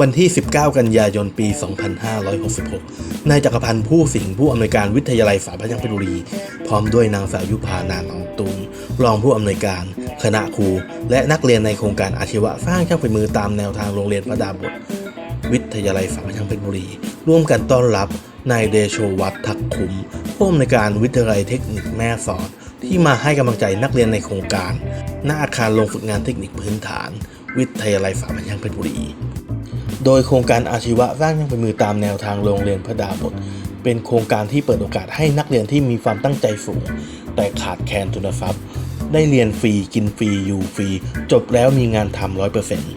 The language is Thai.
วันที่ 19 กันยายน ปี 2566 นายจักรพันธ์ผู้สิงผู้อำนวยการวิทยาลัยสาพยังเพชรบุรี พร้อมด้วยนางสาวยุพานางองตุลรองผู้อำนวยการ คณะครู และนักเรียนในโครงการอาชีวะสร้างช่างฝีมือตามแนวทางโรงเรียนพระดาบท วิทยาลัยสาพยังเพชรบุรี ร่วมกันต้อนรับนายเดโชวัฒน์ทักขุมผู้อำนวยการวิทยาลัยเทคนิคแม่สอด ที่มาให้กำลังใจนักเรียนในโครงการ ณอาคารโรงฝึกงานเทคนิคพื้นฐาน วิทยาลัยสาพัดยังเพชรบุรีโดยโครงการอาชีวะสร้างยังเป็นมือตามแนวทางโรงเรียนพระดาบทเป็นโครงการที่เปิดโอกาสให้นักเรียนที่มีความตั้งใจสูง แต่ขาดแคลนทุนทรัพย์ ได้เรียนฟรีกินฟรีอยู่ฟรี จบแล้วมีงานทำร้อยเปอร์เซ็นต์